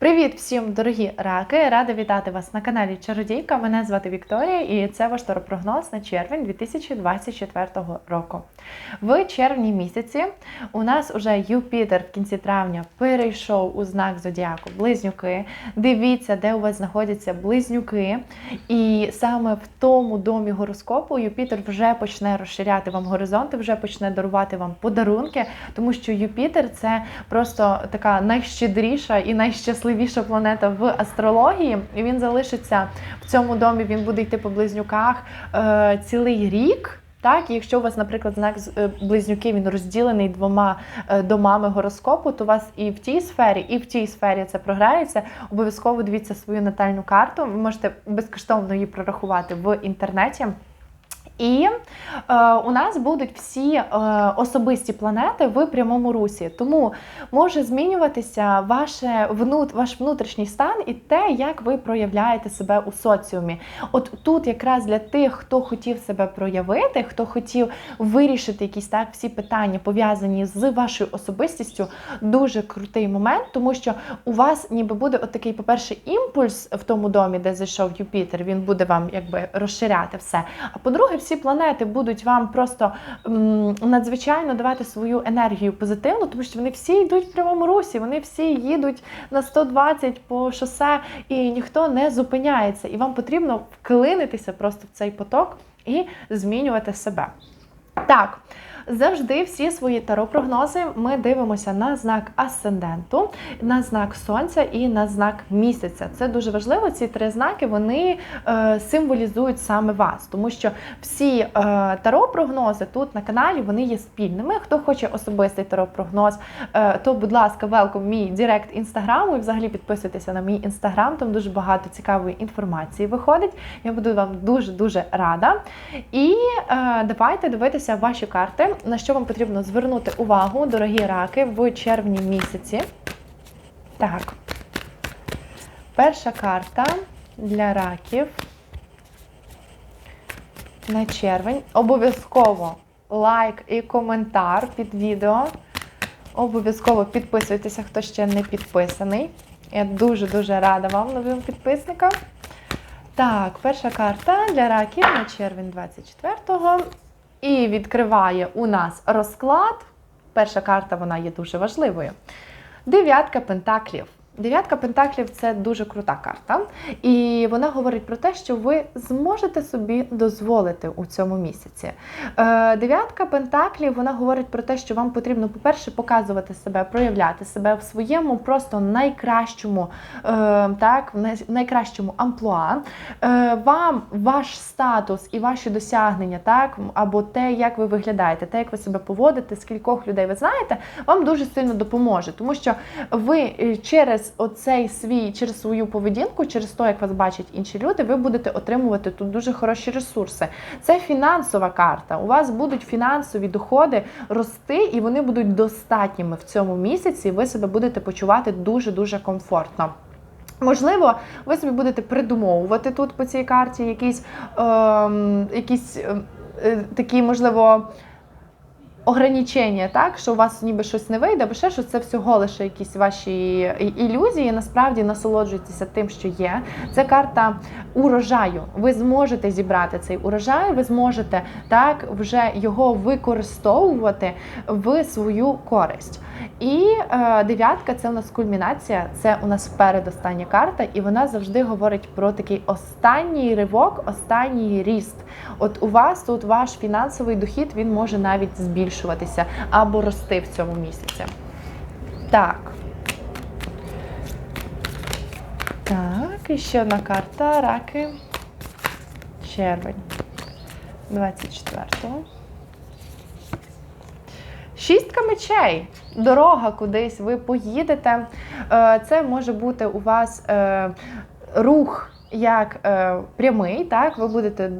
Привіт всім, дорогі раки! Рада вітати вас на каналі Чародійка. Мене звати Вікторія, і це ваш таропрогноз на червень 2024 року. В червні місяці у нас уже Юпітер в кінці травня перейшов у знак зодіаку Близнюки. Дивіться, де у вас знаходяться близнюки. І саме в тому домі гороскопу Юпітер вже почне розширяти вам горизонти, вже почне дарувати вам подарунки, тому що Юпітер це просто така найщедріша і найщасливіша планета в астрології. І він залишиться в цьому домі. Він буде йти по близнюках е, цілий рік. Так, і якщо у вас, наприклад, знак е, близнюки він розділений двома е, домами гороскопу, то у вас і в тій сфері, і в тій сфері це програється. Обов'язково дивіться свою натальну карту. Ви можете безкоштовно її прорахувати в інтернеті. І е, у нас будуть всі е, особисті планети в прямому русі. Тому може змінюватися ваше внут, ваш внутрішній стан і те, як ви проявляєте себе у соціумі. От тут якраз для тих, хто хотів себе проявити, хто хотів вирішити якісь так всі питання пов'язані з вашою особистістю, дуже крутий момент, тому що у вас ніби буде от такий, по-перше, імпульс в тому домі, де зайшов Юпітер. Він буде вам якби розширяти все. А по-друге, всі планети будуть вам просто м, надзвичайно давати свою енергію позитивну, тому що вони всі йдуть в прямому русі, вони всі їдуть на 120 по шосе, і ніхто не зупиняється. І вам потрібно вклинитися просто в цей поток і змінювати себе. Так, завжди всі свої таро-прогнози ми дивимося на знак асценденту, на знак сонця і на знак місяця. Це дуже важливо. Ці три знаки вони е, символізують саме вас, тому що всі е, таро-прогнози тут на каналі вони є спільними. Хто хоче особистий таро-прогноз, е, то, будь ласка, велком мій директ інстаграму і взагалі підписуйтеся на мій інстаграм. Там дуже багато цікавої інформації виходить. Я буду вам дуже дуже рада. І давайте дивитися ваші карти, на що вам потрібно звернути увагу, дорогі раки, в червні місяці. Так. Перша карта для раків на червень. Обов'язково лайк і коментар під відео. Обов'язково підписуйтеся, хто ще не підписаний. Я дуже-дуже рада вам, новим підписникам. Так, перша карта для раків на червень 24-го. І відкриває у нас розклад. Перша карта вона є дуже важливою. Дев'ятка пентаклів. Дев'ятка пентаклів це дуже крута карта, і вона говорить про те, що ви зможете собі дозволити у цьому місяці. Е, дев'ятка пентаклів вона говорить про те, що вам потрібно, по-перше, показувати себе, проявляти себе в своєму просто найкращому, е, так, найкращому амплуа. Е, вам ваш статус і ваші досягнення, так, або те, як ви виглядаєте, те, як ви себе поводите, скількох людей ви знаєте, вам дуже сильно допоможе, тому що ви е, через оцей свій, через свою поведінку, через те, як вас бачать інші люди, ви будете отримувати тут дуже хороші ресурси. Це фінансова карта. У вас будуть фінансові доходи рости, і вони будуть достатніми в цьому місяці. Ви себе будете почувати дуже дуже комфортно. Можливо, ви собі будете придумовувати тут по цій карті якісь, ем, якісь ем, е, такі, можливо, ограничення, так, що у вас ніби щось не вийде, або ще щось, це всього лише якісь ваші ілюзії. Насправді насолоджуйтеся тим, що є. Це карта урожаю. Ви зможете зібрати цей урожай, ви зможете так вже його використовувати в свою користь. І е, дев'ятка це у нас кульмінація, це у нас передостання карта, і вона завжди говорить про такий останній ривок, останній ріст. От у вас тут ваш фінансовий дохід він може навіть збільшуватися або рости в цьому місяці. Так. Так, і ще одна карта. Раки. Червень. 24-го. Шістка мечей. Дорога кудись, ви поїдете. Е, Це може бути у вас е, рух як е, прямий, так ви будете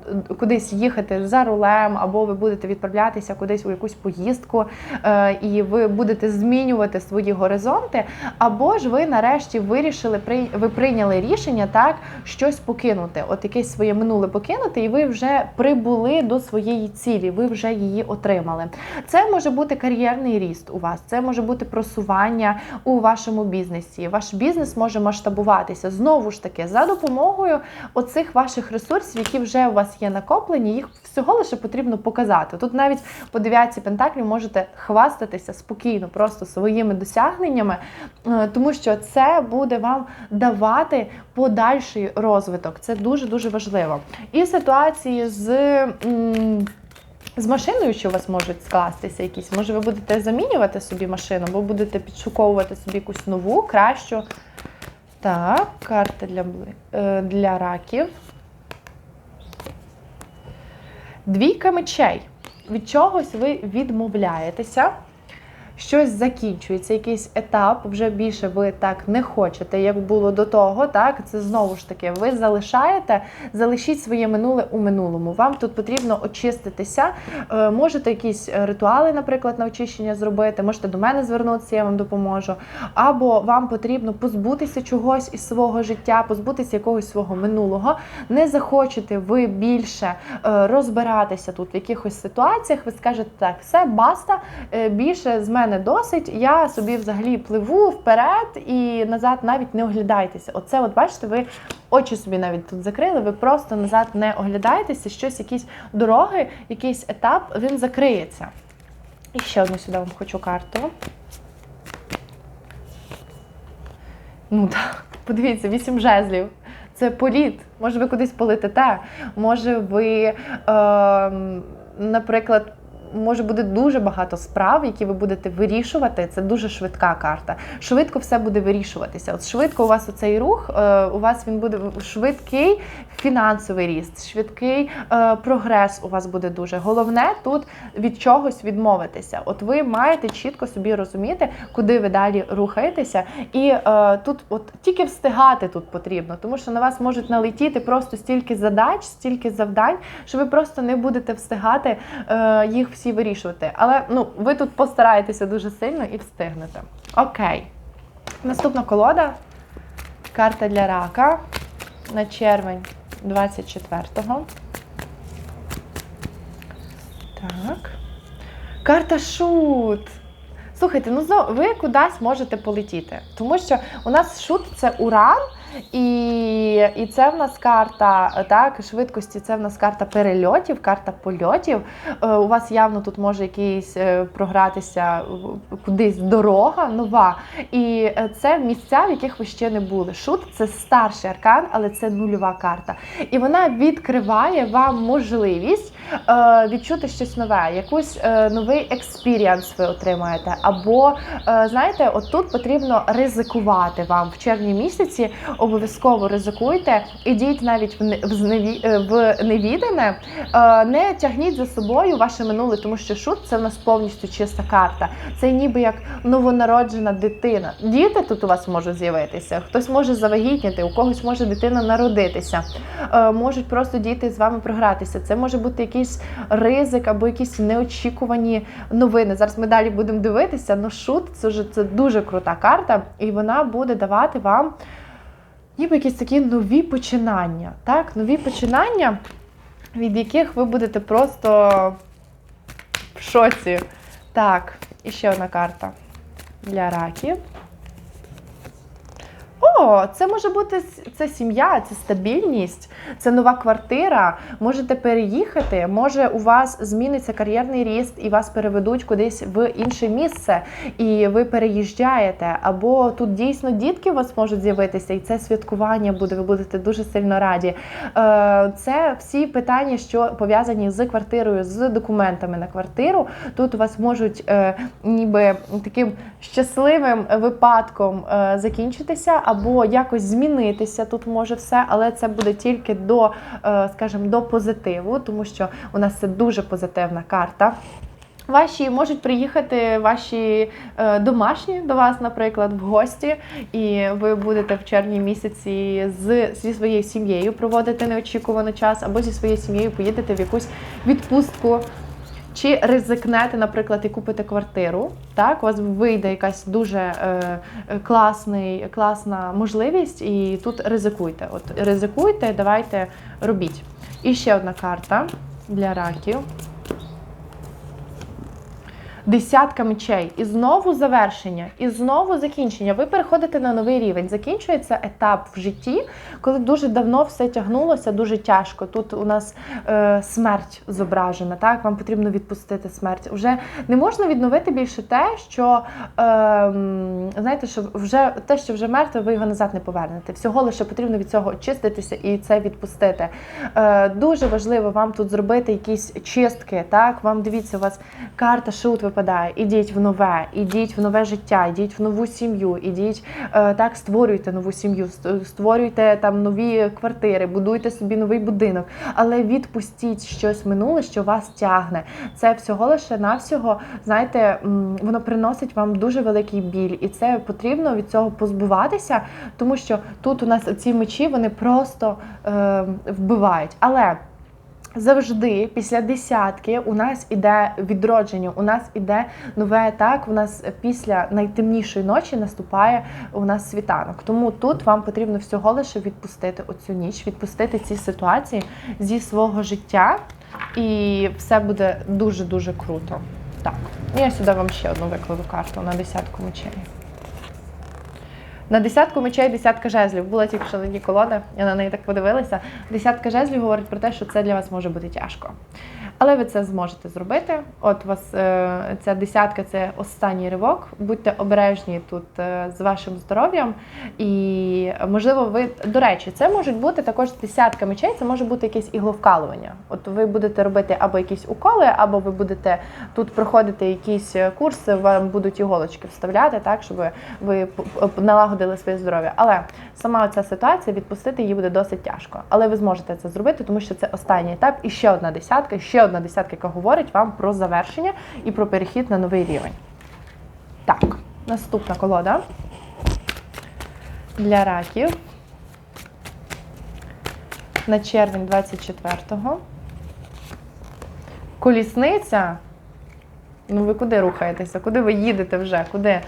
кудись їхати за рулем, або ви будете відправлятися кудись у якусь поїздку, е, і ви будете змінювати свої горизонти, або ж ви нарешті вирішили ви прийняли рішення так щось покинути, от якесь своє минуле покинути, і ви вже прибули до своєї цілі, ви вже її отримали. Це може бути кар'єрний ріст у вас, це може бути просування у вашому бізнесі. Ваш бізнес може масштабуватися знову ж таки за допомогою оцих ваших ресурсів, які вже у вас є накоплені. Їх всього лише потрібно показати. Тут навіть по дев'ятці пентаклів можете хвастатися спокійно, просто своїми досягненнями, е, тому що це буде вам давати подальший розвиток. Це дуже дуже важливо. І ситуації з. з машиною, що у вас можуть скластися якісь, може, ви будете замінювати собі машину, або будете підшуковувати собі якусь нову, кращу. Так, карта для, е, для раків. Двійка мечей. Від чогось ви відмовляєтеся. Щось закінчується, якийсь етап, вже більше ви так не хочете, як було до того. Так, це знову ж таки, ви залишаєте, залишіть своє минуле у минулому. Вам тут потрібно очиститися. Е, Можете якісь ритуали, наприклад, на очищення зробити, можете до мене звернутися, я вам допоможу. Або вам потрібно позбутися чогось із свого життя, позбутися якогось свого минулого. Не захочете ви більше е, розбиратися тут в якихось ситуаціях. Ви скажете так, все, баста, е, більше з мене досить. Я собі взагалі пливу вперед і назад навіть не оглядайтеся. Оце, от бачите, ви очі собі навіть тут закрили. Ви просто назад не оглядаєтеся. Щось, якісь дороги, якийсь етап він закриється. І ще одну сюди вам хочу карту. Ну так, подивіться, вісім жезлів. Це політ. Може, ви кудись полетите. Може, ви, е, наприклад, може буде дуже багато справ, які ви будете вирішувати. Це дуже швидка карта. Швидко все буде вирішуватися. От швидко у вас оцей рух, е, у вас він буде швидкий фінансовий ріст, швидкий е, прогрес у вас буде дуже. Головне тут від чогось відмовитися. От ви маєте чітко собі розуміти, куди ви далі рухаєтеся, і е, тут от тільки встигати тут потрібно, тому що на вас можуть налетіти просто стільки задач, стільки завдань, що ви просто не будете встигати їх вирішувати. Але ну ви тут постараєтеся дуже сильно і встигнете. Окей. Наступна колода. Карта для рака на червень 24-го. Так. Карта шут. Слухайте, ну ви кудись можете полетіти, тому що у нас шут це уран, і, і це в нас карта так, швидкості, це в нас карта перельотів, карта польотів. Е, у вас явно тут може якийсь е, програтися кудись дорога нова. І е, це місця, в яких ви ще не були. Шут це старший аркан, але це нульова карта. І вона відкриває вам можливість е, відчути щось нове, якийсь е, новий експіріанс ви отримаєте. Або, е, знаєте, от тут потрібно ризикувати вам в червні місяці. Обов'язково ризикуйте, ідіть навіть в е, невідане, Е, не тягніть за собою ваше минуле, тому що шут це в нас повністю чиста карта. Це ніби як новонароджена дитина. Діти тут у вас можуть з'явитися, хтось може завагітніти, у когось може дитина народитися. Е, Можуть просто діти з вами програтися. Це може бути якийсь ризик або якісь неочікувані новини. Зараз ми далі будемо дивитися. але шут це вже це дуже крута карта, і вона буде давати вам ніби якісь такі нові починання. Так, нові починання, від яких ви будете просто в шоці. Так, і ще одна карта для раків. Це може бути це сім'я, це стабільність, це нова квартира. Можете переїхати. Може, у вас зміниться кар'єрний ріст і вас переведуть кудись в інше місце, і ви переїжджаєте. Або тут дійсно дітки у вас можуть з'явитися, і це святкування буде. Ви будете дуже сильно раді. Е, Це всі питання, що пов'язані з квартирою, з документами на квартиру. Тут у вас можуть е, ніби таким щасливим випадком е, закінчитися, або якось змінитися. Тут може все, але це буде тільки до, е, скажімо, до позитиву, тому що у нас це дуже позитивна карта. Ваші можуть приїхати ваші е, домашні до вас, наприклад, в гості, і ви будете в червні місяці з зі своєю сім'єю проводити неочікуваний час, або зі своєю сім'єю поїдете в якусь відпустку. Чи ризикнете, наприклад, і купите квартиру, так, у вас вийде якась дуже е, е, класний, класна можливість, і тут ризикуйте. От ризикуйте, давайте робіть. І ще одна карта для раків. Десятка мечей. І знову завершення, і знову закінчення. Ви переходите на новий рівень. Закінчується етап в житті, коли дуже давно все тягнулося, дуже тяжко. Тут у нас е, смерть зображена. Так, вам потрібно відпустити смерть. Вже не можна відновити більше те, що е, знаєте, що вже те, що вже мертве, ви його назад не повернете. Всього лише потрібно від цього очиститися і це відпустити. Е, дуже важливо вам тут зробити якісь чистки. Так, вам дивіться, у вас карта шут випадає. Ідіть в нове, ідіть в нове життя, ідіть в нову сім'ю, ідіть е, так, створюйте нову сім'ю, створюйте там нові квартири, будуйте собі новий будинок, але відпустіть щось минуле, що вас тягне. Це всього лише навсього, знаєте, воно приносить вам дуже великий біль, і це потрібно від цього позбуватися, тому що тут у нас ці мечі вони просто е, вбивають. Але Завжди після десятки у нас іде відродження, у нас іде новий етап. У нас після найтемнішої ночі наступає у нас світанок. Тому тут вам потрібно всього лише відпустити оцю ніч, відпустити ці ситуації зі свого життя, і все буде дуже дуже круто. Так, я сюди вам ще одну викладу карту на десятку мечей. На десятку мечей десятка жезлів. Була тільки шалені колода, я на неї так подивилася. Десятка жезлів говорить про те, що це для вас може бути тяжко. Але ви це зможете зробити. От у вас е, ця десятка це останній ривок. Будьте обережні тут е, з вашим здоров'ям. І можливо, ви до речі, це можуть бути також десятка мечей, це може бути якесь ігловкалування. От ви будете робити або якісь уколи, або ви будете тут проходити якісь курси, вам будуть іголочки вставляти, так щоб ви налагодили своє здоров'я. Але сама ця ситуація відпустити її буде досить тяжко. Але ви зможете це зробити, тому що це останній етап. І ще одна десятка, ще одна десятка, яка говорить вам про завершення і про перехід на новий рівень. Так, наступна колода для раків на червень 24-го. Колісниця. Ну, ви куди рухаєтеся? Куди ви їдете вже? Куди?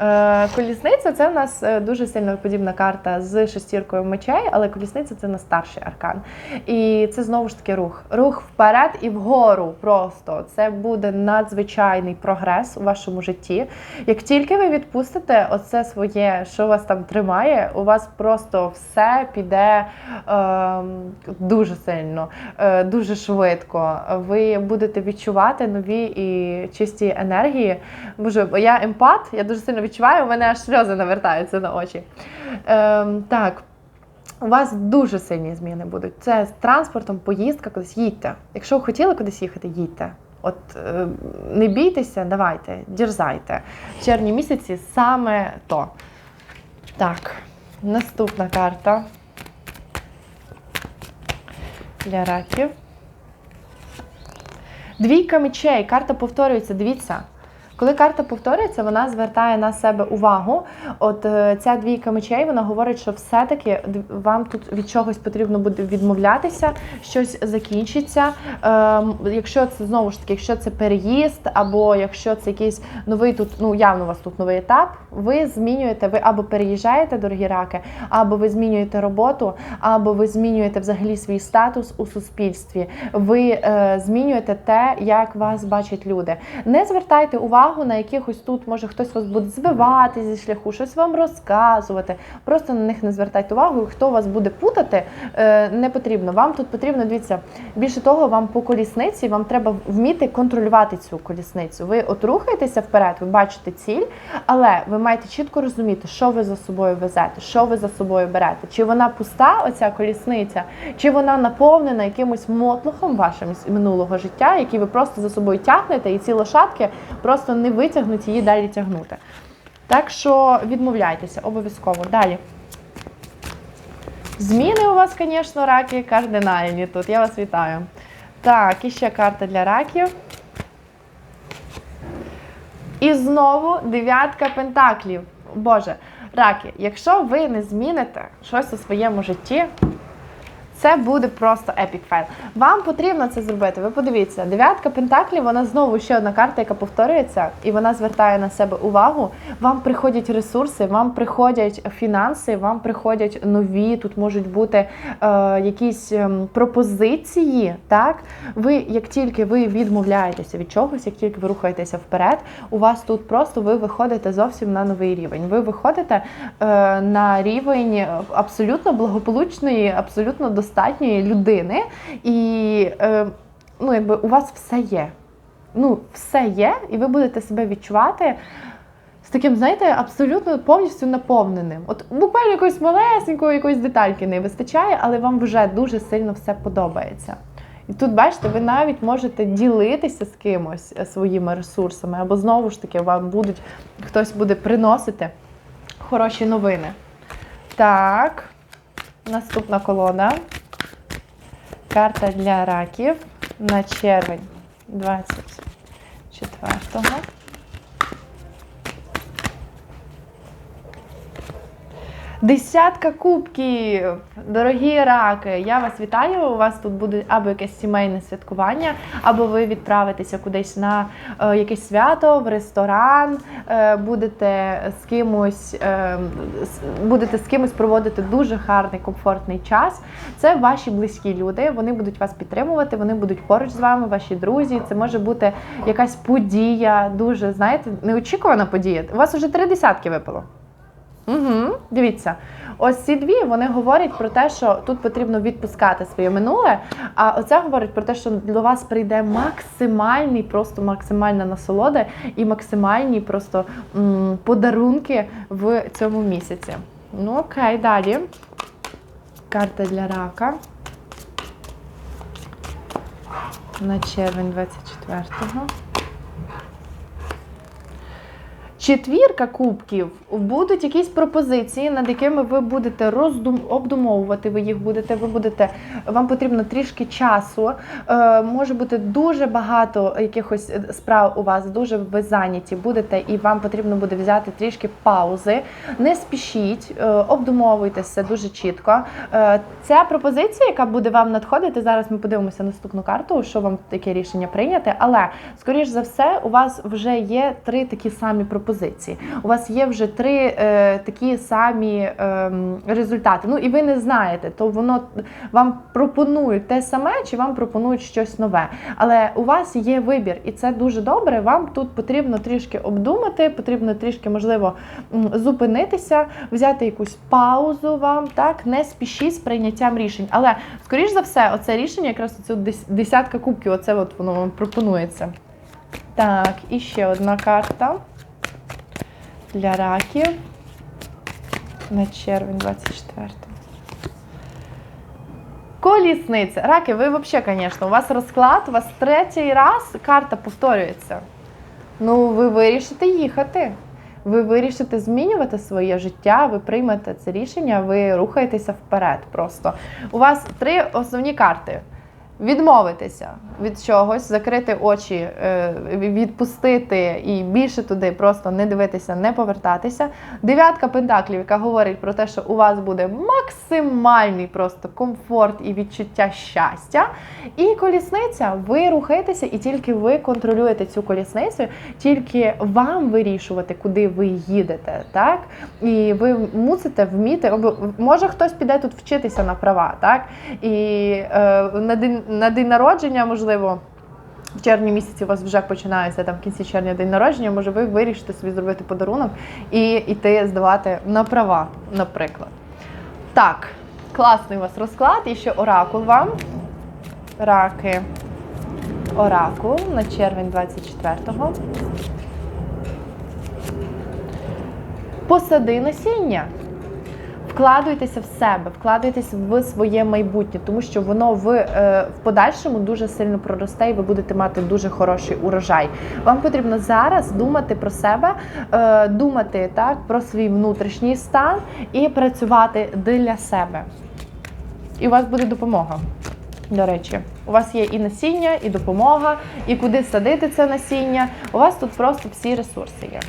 Е, колісниця це в нас е, дуже сильно подібна карта з шестіркою мечей, але колісниця це на старший аркан. І це знову ж таки рух. Рух вперед і вгору. Просто це буде надзвичайний прогрес у вашому житті. Як тільки ви відпустите оце своє, що вас там тримає, у вас просто все піде е, дуже сильно, е, дуже швидко. Ви будете відчувати нові і чисті енергії. Боже, я емпат, я дуже сильно відчуваю, у мене аж сльози навертаються на очі. Е, так. У вас дуже сильні зміни будуть. Це з транспортом, поїздка, кудись їдьте. Якщо ви хотіли кудись їхати, їдьте. От е, не бійтеся, давайте, дерзайте. В червні місяці саме то. Так, наступна карта для раків. Двійка мечей. Карта повторюється. Дивіться. Коли карта повторюється, вона звертає на себе увагу. От е, ця двійка мечей вона говорить, що все-таки вам тут від чогось потрібно буде відмовлятися, щось закінчиться. Ем, якщо це знову ж таки, якщо це переїзд, або якщо це якийсь новий тут, ну явно у вас тут новий етап, ви змінюєте, ви або переїжджаєте, дорогі раки, або ви змінюєте роботу, або ви змінюєте взагалі свій статус у суспільстві. Ви е, змінюєте те, як вас бачать люди. Не звертайте увагу на якихось тут, може хтось вас буде збивати зі шляху, щось вам розказувати. Просто на них не звертайте увагу. Хто вас буде путати, е, не потрібно. Вам тут потрібно дивіться. Більше того, вам по колісниці вам треба вміти контролювати цю колісницю. Ви от рухаєтеся вперед, ви бачите ціль, але ви маєте чітко розуміти, що ви за собою везете, що ви за собою берете. Чи вона пуста, оця колісниця, чи вона наповнена якимось мотлухом вашим з минулого життя, який ви просто за собою тягнете, і ці лошадки просто не витягнуть її далі тягнути. Так що відмовляйтеся обов'язково. Далі. Зміни у вас, звісно, раки кардинальні тут. Я вас вітаю. Так, і ще карта для раків. І знову дев'ятка пентаклів. Боже, раки, якщо ви не зміните щось у своєму житті, це буде просто епік файл. Вам потрібно це зробити. Ви подивіться, дев'ятка пентаклів, вона знову ще одна карта, яка повторюється, і вона звертає на себе увагу. Вам приходять ресурси, вам приходять фінанси, вам приходять нові. Тут можуть бути е, якісь ем, пропозиції. Так, ви як тільки ви відмовляєтеся від чогось, як тільки ви рухаєтеся вперед, у вас тут просто ви виходите зовсім на новий рівень. Ви виходите е, на рівень абсолютно благополучної, абсолютно достатньої людини, і е, ну, якби у вас все є. Ну, все є, і ви будете себе відчувати. З таким, знаєте, абсолютно повністю наповненим. От буквально якоїсь малесенької якоїсь детальки не вистачає, але вам вже дуже сильно все подобається. І тут, бачите, ви навіть можете ділитися з кимось е, своїми ресурсами, або знову ж таки вам будуть хтось буде приносити хороші новини. Так, наступна колода. Карта для раків на червень 24-го. Десятка кубків! Дорогі раки! Я вас вітаю. У вас тут буде або якесь сімейне святкування, або ви відправитеся кудись на е, якесь свято, в ресторан, е, будете з кимось, е, будете з кимось проводити дуже гарний, комфортний час. Це ваші близькі люди. Вони будуть вас підтримувати, вони будуть поруч з вами, ваші друзі. Це може бути якась подія, дуже знаєте, неочікувана подія. У вас вже три десятки випало. Угу, дивіться, ось ці дві вони говорять про те, що тут потрібно відпускати своє минуле. А оце говорить про те, що до вас прийде максимальний, просто максимальна насолода і максимальні просто м, подарунки в цьому місяці. Ну окей, далі. Карта для рака. На червень 24-го. Четвірка кубків будуть якісь пропозиції, над якими ви будете роздум обдумовувати. Ви їх будете. Ви будете вам потрібно трішки часу. Е, може бути дуже багато якихось справ у вас, дуже ви зайняті будете, і вам потрібно буде взяти трішки паузи. Не спішіть, е, обдумовуйте все дуже чітко. Е, ця пропозиція, яка буде вам надходити, зараз ми подивимося наступну карту, що вам таке рішення прийняти. Але скоріш за все, у вас вже є три такі самі пропозиції. У вас є вже три е, такі самі ем, результати. Ну і ви не знаєте, то воно вам пропонують те саме, чи вам пропонують щось нове. Але у вас є вибір, і це дуже добре. Вам тут потрібно трішки обдумати, потрібно трішки, можливо, зупинитися, взяти якусь паузу вам, так, не спішіть з прийняттям рішень. Але, скоріш за все, оце рішення, якраз дес- десятка кубків, оце от воно вам пропонується. Так, і ще одна карта для раків на червень 24. Колісниця. Раки, ви взагалі, звісно, у вас розклад, у вас третій раз карта повторюється. Ну, ви вирішите їхати. Ви вирішите змінювати своє життя, ви приймете це рішення, ви рухаєтеся вперед. Просто у вас три основні карти: відмовитися від чогось, закрити очі, е, відпустити і більше туди просто не дивитися, не повертатися. Дев'ятка пентаклів, яка говорить про те, що у вас буде максимальний просто комфорт і відчуття щастя. І колісниця, ви рухаєтеся, і тільки ви контролюєте цю колісницю, тільки вам вирішувати, куди ви їдете. так? І ви мусите вміти, може хтось піде тут вчитися на права, так? І е, на, на день народження, можливо. В червні місяці у вас вже починається там в кінці червня день народження. Може, ви вирішите собі зробити подарунок і йти здавати на права, наприклад. Так, класний у вас розклад. І ще оракул вам. Раки. Оракул на червень 24-го. Посади насіння. Вкладуйтеся в себе, вкладуйтесь в своє майбутнє, тому що воно в, е, в подальшому дуже сильно проросте, і ви будете мати дуже хороший урожай. Вам потрібно зараз думати про себе, е, думати так про свій внутрішній стан і працювати для себе. І у вас буде допомога. До речі, у вас є і насіння, і допомога, і куди садити це насіння. У вас тут просто всі ресурси є.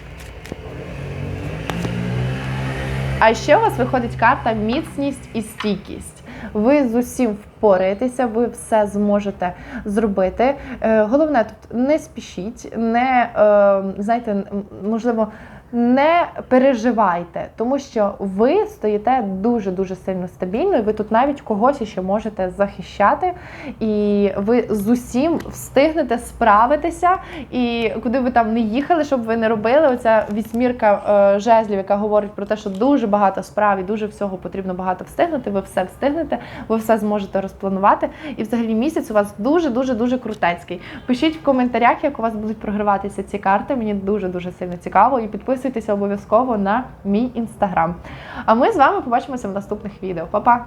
А ще у вас виходить карта міцність і стійкість. Ви з усім впораєтеся, ви все зможете зробити. Е, Головне тут не спішіть, не е, знаєте, можливо. Не переживайте, тому що ви стоїте дуже дуже сильно стабільно, і ви тут навіть когось ще можете захищати, і ви з усім встигнете справитися. І куди ви там не їхали, щоб ви не робили. Оця вісьмірка е, жезлів, яка говорить про те, що дуже багато справ і дуже всього потрібно багато встигнути. Ви все встигнете, ви все зможете розпланувати. І взагалі місяць у вас дуже дуже крутецький. Пишіть в коментарях, як у вас будуть програватися ці карти. Мені дуже дуже сильно цікаво. І підписуйтеся обов'язково на мій інстаграм. А ми з вами побачимося в наступних відео. Па-па!